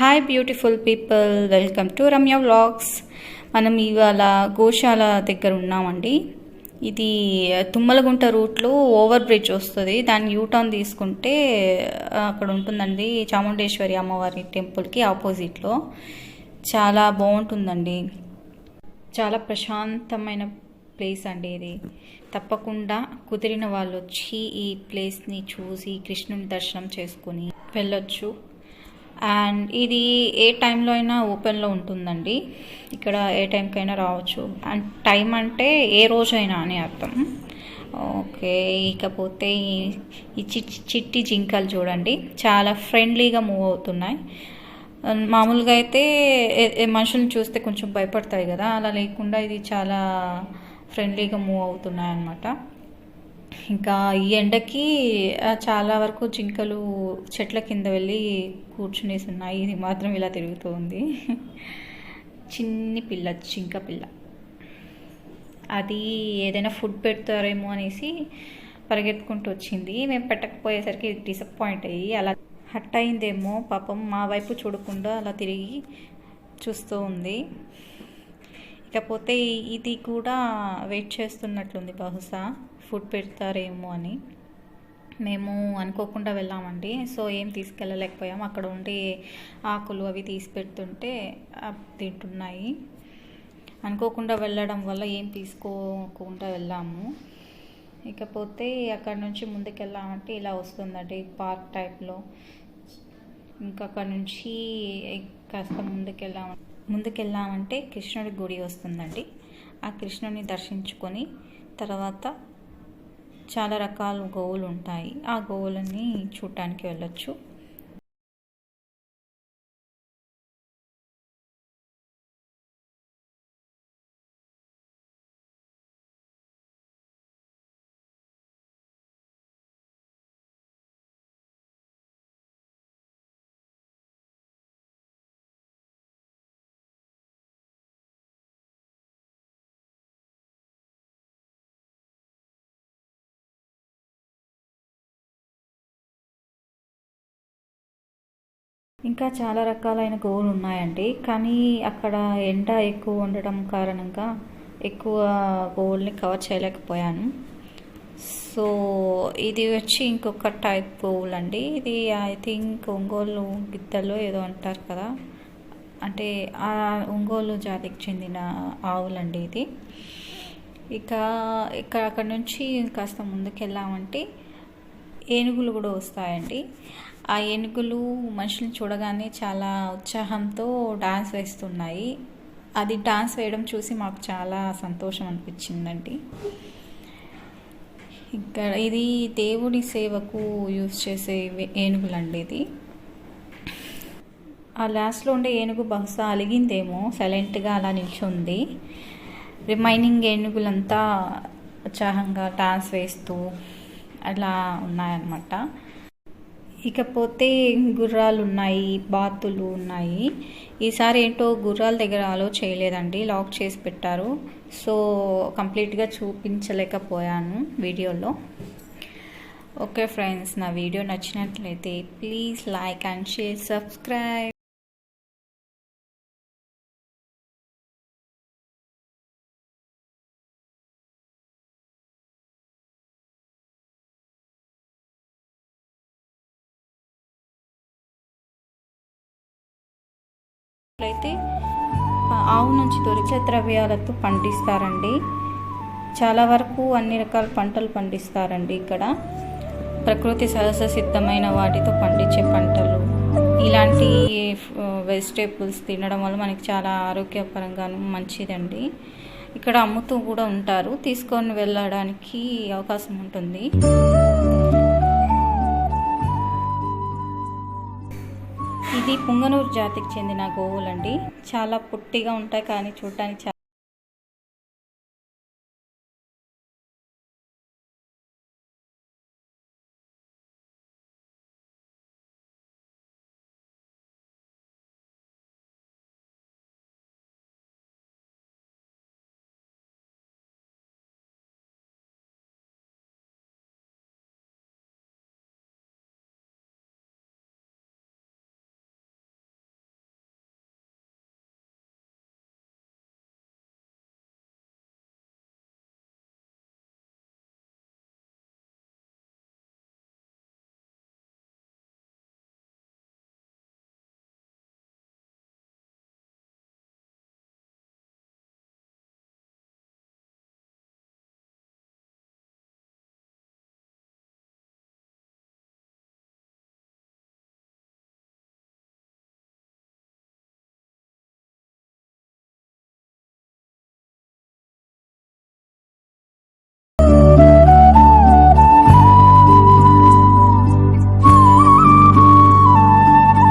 Hi beautiful people welcome to Ramya vlogs మనం ఇవాళ గోశాల దగ్గర ఉన్నామండి. ఇది తుమ్మలగుంట రూట్లో ఓవర్ బ్రిడ్జ్ వస్తుంది. దాన్ని యూటర్న్ తీసుకుంటే అక్కడ ఉంటుందండి చాముండేశ్వరి అమ్మవారి టెంపుల్కి ఆపోజిట్లో. చాలా బాగుంటుందండి. చాలా ప్రశాంతమైన ప్లేస్ అండి ఇది. తప్పకుండా కుదిరిన వాళ్ళు వచ్చి ఈ ప్లేస్ని చూసి కృష్ణుని దర్శనం చేసుకుని వెళ్ళొచ్చు. అండ్ ఇది ఏ టైంలో అయినా ఓపెన్లో ఉంటుందండి. ఇక్కడ ఏ టైంకైనా రావచ్చు. అండ్ టైం అంటే ఏ రోజైనా అని అర్థం. ఓకే ఇకపోతే ఈ- చిట్టి చిట్టి జింకలు చూడండి. చాలా ఫ్రెండ్లీగా మూవ్ అవుతున్నాయి. అండ్ మామూలుగా అయితే మనుషులను మనుషుల్ని చూస్తే కొంచెం భయపడతాయి కదా. అలా లేకుండా ఇది చాలా ఫ్రెండ్లీగా మూవ్ అవుతున్నాయి అన్నమాట ఇంకా ఈ ఎండకి చాలా వరకు జింకలు చెట్ల కింద వెళ్ళి కూర్చునేసి ఉన్నాయి ఇది మాత్రం ఇలా తిరుగుతూ ఉంది చిన్ని పిల్ల జింక పిల్ల. అది ఏదైనా ఫుడ్ పెడతారేమో అనేసి పరిగెత్తుకుంటూ వచ్చింది. మేము పెట్టకపోయేసరికి డిసప్పాయింట్ అయ్యి అలా హట్ అయిందేమో పాపం మా వైపు చూడకుండా అలా తిరిగి చూస్తూ ఉంది. ఇకపోతే ఇది కూడా వెయిట్ చేస్తున్నట్లుంది బహుశా. ఫుడ్ పెడతారేమో అని. మేము అనుకోకుండా వెళ్ళామండి. సో ఏం తీసుకెళ్ళలేకపోయాం. అక్కడ ఉండి ఆకులు అవి తీసి పెడుతుంటే తింటున్నాయి. అనుకోకుండా వెళ్ళడం వల్ల ఏం తీసుకోకుండా వెళ్ళాము. ఇకపోతే అక్కడ నుంచి ముందుకెళ్ళామంటే ఇలా వస్తుందండి పార్క్ టైప్లో. ఇంకా అక్కడ నుంచి కాస్త ముందుకెళ్ళాము ముందుకెళ్ళామంటే కృష్ణుడి గుడి వస్తుందండి. ఆ కృష్ణుని దర్శించుకొని తర్వాత చాలా రకాల గోవులు ఉంటాయి ఆ గోవులని చూడటానికి వెళ్ళొచ్చు. ఇంకా చాలా రకాలైన గోవులు ఉన్నాయండి. కానీ అక్కడ ఎండ ఎక్కువ ఉండడం కారణంగా ఎక్కువ గోల్ని కవర్ చేయలేకపోయాను. సో ఇది వచ్చి ఇంకొక టైప్ గోల్ అండి ఇది ఐ థింక్ ఒంగోలు గిద్దలు ఏదో అంటారు కదా. అంటే ఆ ఒంగోలు జాతికి చెందిన ఆవులండి ఇది. ఇక ఇక్కడ అక్కడ నుంచి కాస్త ముందుకెళ్ళామంటే ఏనుగులు కూడా వస్తాయండి. ఆ ఏనుగులు మనుషులను చూడగానే చాలా ఉత్సాహంతో డాన్స్ వేస్తున్నాయి. అది డాన్స్ వేయడం చూసి మాకు చాలా సంతోషం అనిపించిందండి. ఇక్కడ ఇది దేవుడి సేవకు యూజ్ చేసే వే- ఏనుగులండి ఇది. ఆ లాస్ట్లో ఉండే ఏనుగు బహుశా అలిగిందేమో సైలెంట్గా అలా నిల్చుంది. రిమైనింగ్ ఏనుగులంతా ఉత్సాహంగా డాన్స్ వేస్తూ అలా ఉన్నాయన్నమాట. ఇకపోతే గుర్రాలు ఉన్నాయి బాతులు ఉన్నాయి. ఈసారి ఏంటో గుర్రాల దగ్గర అలో చేయలేదండి లాక్ చేసి పెట్టారు. సో కంప్లీట్గా చూపించలేకపోయాను వీడియోలో. ఓకే ఫ్రెండ్స్ నా వీడియో నచ్చినట్లయితే please like and share subscribe. అయితే ఆవు నుంచి దొరికే ద్రవ్యాలతో పండిస్తారండి. చాలా వరకు అన్ని రకాల పంటలు పండిస్తారండి ఇక్కడ. ప్రకృతి సహజ సిద్ధమైన వాటితో పండించే పంటలు. ఇలాంటి వెజిటేబుల్స్ తినడం వల్ల మనకి చాలా ఆరోగ్యపరంగాను మంచిదండి. ఇక్కడ అమ్ముతూ కూడా ఉంటారు. తీసుకొని వెళ్ళడానికి అవకాశం ఉంటుంది. ఇది పుంగనూరు జాతికి చెందిన గోవులండి. చాలా పొట్టిగా ఉంటాయి కానీ చూడటానికి